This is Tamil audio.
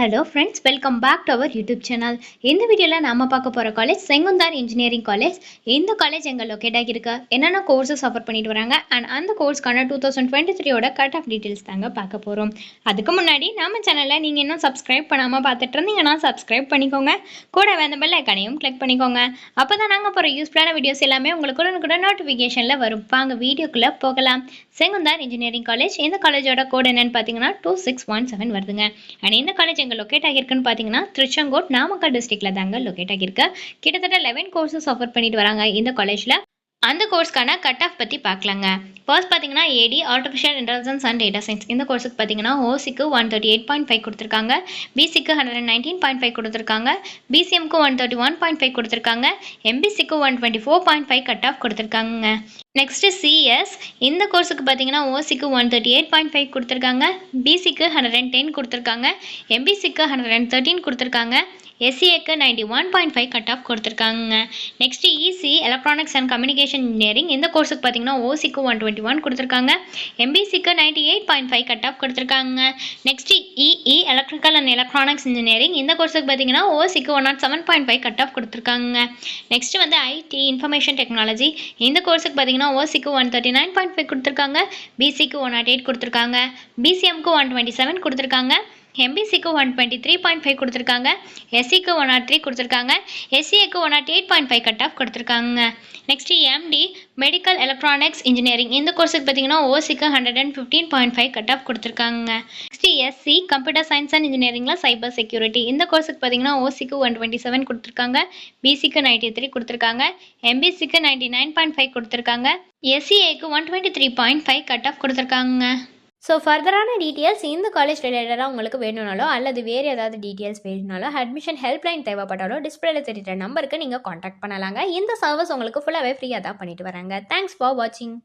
Hello friends welcome back to our YouTube channel இந்த வீடியோவில் நாம பார்க்க போகிற காலேஜ் செங்குந்தார் இன்ஜினியரிங் காலேஜ் இந்த காலேஜ் எங்கள் லொக்கேட் ஆகியிருக்கு? என்னென்ன கோர்ஸஸ் ஆஃபர் பண்ணிட்டு வராங்க? அண்ட் அந்த கோர்ஸ்க்கான டூ தௌசண்ட் டுவெண்ட்டி த்ரீயோட கட் ஆஃப் டீட்டெயில்ஸ் தாங்க பார்க்க போகிறோம் அதுக்கு முன்னாடி நம்ம சேனலில் நீங்கள் இன்னும் சப்ஸ்கிரைப் பண்ணாமல் பார்த்துட்டு இருந்தீங்கன்னா சப்ஸ்கிரைப் பண்ணிக்கோங்க. கூட வேந்த பெல் ஐக்கானையும் கிளிக் பண்ணிக்கோங்க. அப்போ தான் நாங்கள் போகிற யூஸ்ஃபுல்லான வீடியோஸ் எல்லாமே உங்களுக்கு கூட கூட நோட்டிஃபிகேஷனில் வரும். வாங்க வீடியோக்குள்ளே போகலாம். செங்குந்தார் இன்ஜினியரிங் காலேஜ் இந்த காலேஜோட கோட் என்னன்னு பார்த்தீங்கன்னா டூ சிக்ஸ் ஒன் செவன் வருதுங்க. அண்ட் இந்த காலேஜ் எங்கே லொக்கேட் ஆகியிருக்குன்னு பார்த்தீங்கன்னா திருச்செங்கோட் நாமக்கல் டிஸ்ட்ரிக்டில் தாங்க லொக்கேட் ஆகியிருக்கு. கிட்டத்தட்ட லெவன் கோர்சஸ் ஆஃபர் பண்ணிட்டு வராங்க இந்த காலேஜில் அந்த கோர்ஸ்க்கான கட் ஆஃப் பற்றி பார்க்கலாங்க ஃபர்ஸ்ட் பார்த்தீங்கன்னா AD artificial intelligence and data science இந்த கோர்ஸுக்கு பார்த்தீங்கன்னா ஓசிக்கு one thirty eight point five கொடுத்துருக்காங்க. பிசிக்கு hundred and nineteen point five கொடுத்துருக்காங்க. பிசிஎம்க்கு one thirty one point five கொடுத்துருக்காங்க. எம்பிசிக்கு one twenty four point five cut off கொடுத்துருக்காங்க நெக்ஸ்ட்டு சிஎஸ் இந்த கோர்ஸுக்கு பார்த்தீங்கன்னா ஓசிக்கு one thirty eight point five கொடுத்துருக்காங்க. பிசிக்கு ஹண்ட்ரட் அண்ட் டென் கொடுத்துருக்காங்க. எம்பிசிக்கு ஹண்ட்ரட் அண்ட் தேர்ட்டின் கொடுத்துருக்காங்க. எஸ்சிஏக்கு ninety one point five cut off கொடுத்துருக்காங்க. Next EC electronics and communication engineering இந்த கோர்ஸுக்கு பார்த்தீங்கன்னா ஓசிக்கு ஒன் டுவெண்ட்டி ஒன் கொடுத்துருக்காங்க. எம்பிசிக்கு ninety eight point five cut off கொடுத்துருக்காங்க. Next EE electrical and electronics engineering இந்த கோர்ஸுக்கு பார்த்தீங்கன்னா ஓசிக்கு one not seven point five cut off கொடுத்துருக்காங்க. நெக்ஸ்ட் வந்து ஐடி இன்ஃபர்மேஷன் டெக்னாலஜி இந்த கோர்ஸுக்கு பார்த்தீங்கன்னா ஓசிக்கு one thirty nine point five கொடுத்துருக்காங்க பிசிக்கு ஒன் நாட் எயிட் கொடுத்துருக்காங்க பிசிஎம்க்கு ஒன் டுவெண்ட்டி செவன் கொடுத்துருக்காங்க. எம்பிசிக்கு one twenty three point five கொடுத்துருக்காங்க. எஸ்சிக்கு ஒன் நாட் த்ரீ கொடுத்துருக்காங்க. எஸ்சிஏக்கு one not eight point five cut off கொடுத்துருக்காங்க. Next MD medical electronics engineering இந்த கோர்ஸுக்கு பார்த்தீங்கன்னா ஓசிக்கு hundred and fifteen point five cut off கொடுத்துருக்காங்க. Next SC computer science and இன்ஜினியரிங்கில் cyber security இந்த கோர்ஸுக்கு பார்த்தீங்கன்னா ஓசிக்கு ஒன் டுவெண்ட்டி செவன் கொடுத்துருக்காங்க. பிசிக்கு நைன்ட்டி த்ரீ கொடுத்துருக்காங்க. எம்பிசிக்கு நைன்ட்டி நைன் பாயிண்ட் ஃபைவ் கொடுத்துருக்காங்க. எஸ்சிஏக்கு one twenty three point five cut off கொடுத்துருக்காங்க. ஸோ ஃபர்தரான டீட்டெயில்ஸ் இந்த காலேஜ் ரிலேட்டடாக உங்களுக்கு வேணும்னாலோ அல்லது வேறு ஏதாவது டீட்டெயில்ஸ் வேணும்னாலோ அட்மிஷன் ஹெல்ப்லைன் தேவைப்பட்டாலோ டிஸ்பிளேல தெரிகிற நம்பருக்கு நீங்கள் காண்டாக்ட் பண்ணலாங்க. இந்த சர்வீஸ் உங்களுக்கு ஃபுல்லாகவே ஃப்ரீயாக தான் பண்ணிட்டு வராங்க. தேங்க்ஸ் ஃபார் வாட்சிங்